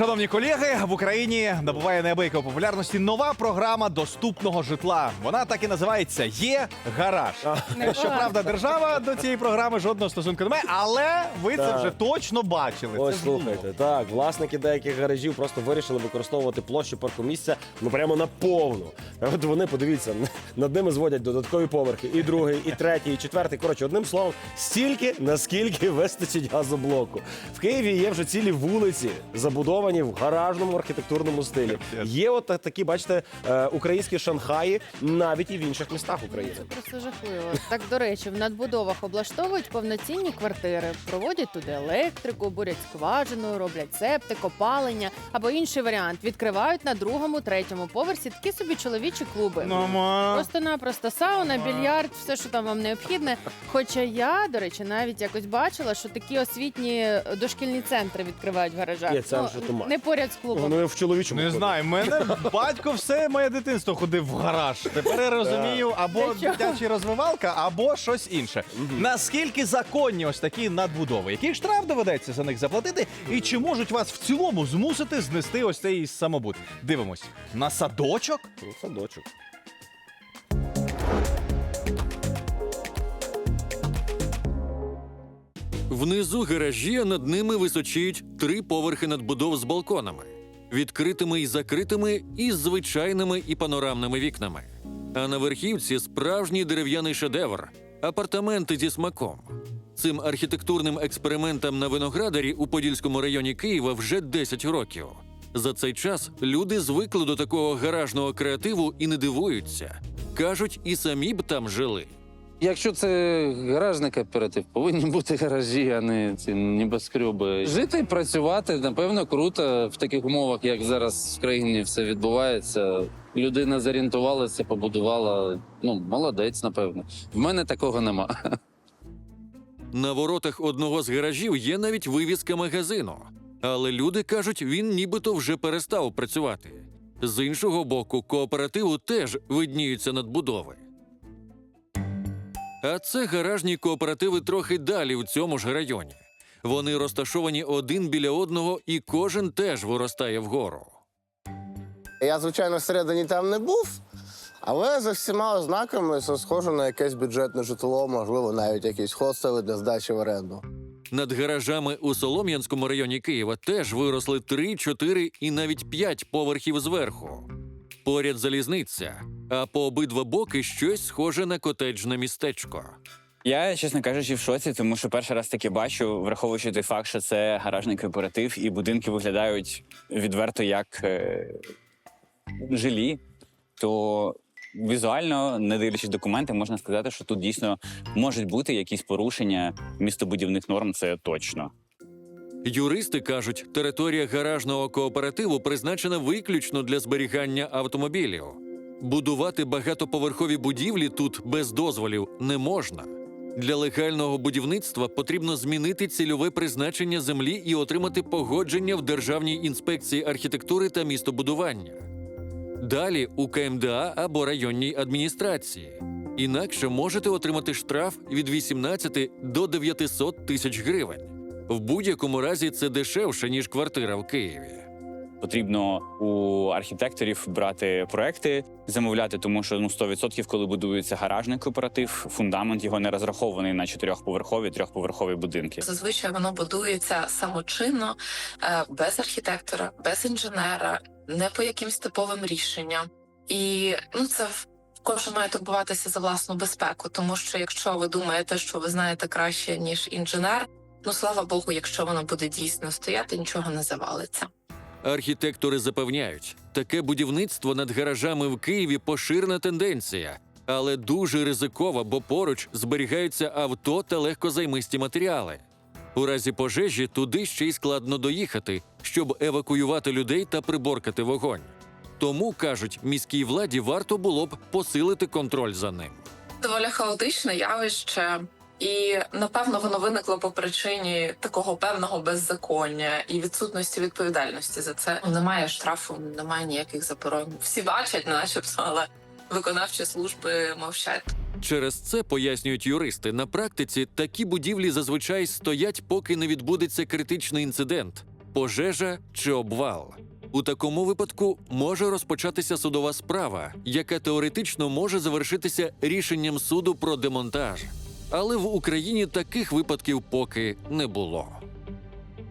Шановні колеги, в Україні набуває неабиякої популярності нова програма доступного житла. Вона так і називається Є гараж. Щоправда, держава до цієї програми жодного стосунку не має, але ви це Так. вже точно бачили. Ось зло. слухайте, так, власники деяких гаражів просто вирішили використовувати площу паркомісця ну прямо наповну. От вони, подивіться, над ними зводять додаткові поверхи, і другий, і третій, і четвертий. Коротше, одним словом, стільки, наскільки вистачить газоблоку. В Києві є вже цілі вулиці, забудовані в гаражному архітектурному стилі. Є от такі, бачите, е, українські Шанхаї навіть і в інших містах України. Це просто жахливо. Так, до речі, в надбудовах облаштовують повноцінні квартири, проводять туди електрику, бурять скважину, роблять септик, опалення або інший варіант. Відкривають на другому, третьому поверсі такі собі чоловічі клуби. Ну. Просто-напросто сауна, більярд, все, що там вам необхідне. Хоча я, до речі, навіть якось бачила, що такі освітні дошкільні центри відкривають в гаражах. Ні, це вже не поряд з клубом. Вони в чоловічому Не знаю, мене батько все моє дитинство ходив в гараж. Тепер я розумію, або чого? дитяча розвивалка, або щось інше. Наскільки законні ось такі надбудови? Який штраф доведеться за них заплатити? І чи можуть вас в цілому змусити знести ось цей самобут? Дивимось на садочок. Ну, Садочок. Внизу гаражі, над ними височіють три поверхи надбудов з балконами, відкритими і закритими, і звичайними і панорамними вікнами. А на верхівці справжній дерев'яний шедевр апартаменти зі смаком. Цим архітектурним експериментам на виноградарі у Подільському районі Києва вже 10 років. За цей час люди звикли до такого гаражного креативу і не дивуються. Кажуть, і самі б там жили. Якщо це гаражний кооператив, повинні бути гаражі, а не ці небоскреби. Жити і працювати, напевно, круто в таких умовах, як зараз в країні все відбувається. Людина зорієнтувалася, побудувала. Ну, молодець, напевно. В мене такого нема. На воротах одного з гаражів є навіть вивіска магазину. Але люди кажуть, він нібито вже перестав працювати. З іншого боку, кооперативу теж видніються надбудови. А це гаражні кооперативи трохи далі в цьому ж районі. Вони розташовані один біля одного, і кожен теж виростає вгору. Я, звичайно, всередині там не був, але за всіма ознаками це схоже на якесь бюджетне житло, можливо, навіть якісь хостели для здачі в оренду. Над гаражами у Солом'янському районі Києва теж виросли 3, 4 і навіть 5 поверхів зверху. Поряд залізниця, а по обидва боки щось схоже на котеджне містечко. Я, чесно кажучи, в шоці, тому що перший раз таке бачу, враховуючи той факт, що це гаражний кооператив, і будинки виглядають відверто як е, жилі, то візуально, не дивлячись документи, можна сказати, що тут дійсно можуть бути якісь порушення містобудівних норм, це точно. Юристи кажуть, територія гаражного кооперативу призначена виключно для зберігання автомобілів. Будувати багатоповерхові будівлі тут без дозволів не можна. Для легального будівництва потрібно змінити цільове призначення землі і отримати погодження в Державній інспекції архітектури та містобудування. Далі у КМДА або районній адміністрації. Інакше можете отримати штраф від 18 до 900 тисяч гривень. В будь-якому разі це дешевше, ніж квартира в Києві. Потрібно у архітекторів брати проекти, замовляти, тому що ну 100% коли будується гаражний кооператив, фундамент його не розрахований на чотирьохповерхові, трьохповерхові будинки. Зазвичай воно будується самочинно, е, без архітектора, без інженера, не по якимсь типовим рішенням. І ну це в- кожен має турбуватися за власну безпеку, тому що якщо ви думаєте, що ви знаєте краще ніж інженер, ну слава Богу, якщо воно буде дійсно стояти, нічого не завалиться. Архітектори запевняють, таке будівництво над гаражами в Києві поширена тенденція, але дуже ризикова, бо поруч зберігаються авто та легкозаймисті матеріали. У разі пожежі туди ще й складно доїхати, щоб евакуювати людей та приборкати вогонь. Тому кажуть, міській владі варто було б посилити контроль за ним. Доволі хаотичне явище, і напевно воно виникло по причині такого певного беззаконня і відсутності відповідальності за це. Немає штрафу, немає ніяких заборон. Всі бачать, начебто, але виконавчі служби мовчать. Через це пояснюють юристи. На практиці такі будівлі зазвичай стоять, поки не відбудеться критичний інцидент. пожежа чи обвал. У такому випадку може розпочатися судова справа, яка теоретично може завершитися рішенням суду про демонтаж. Але в Україні таких випадків поки не було.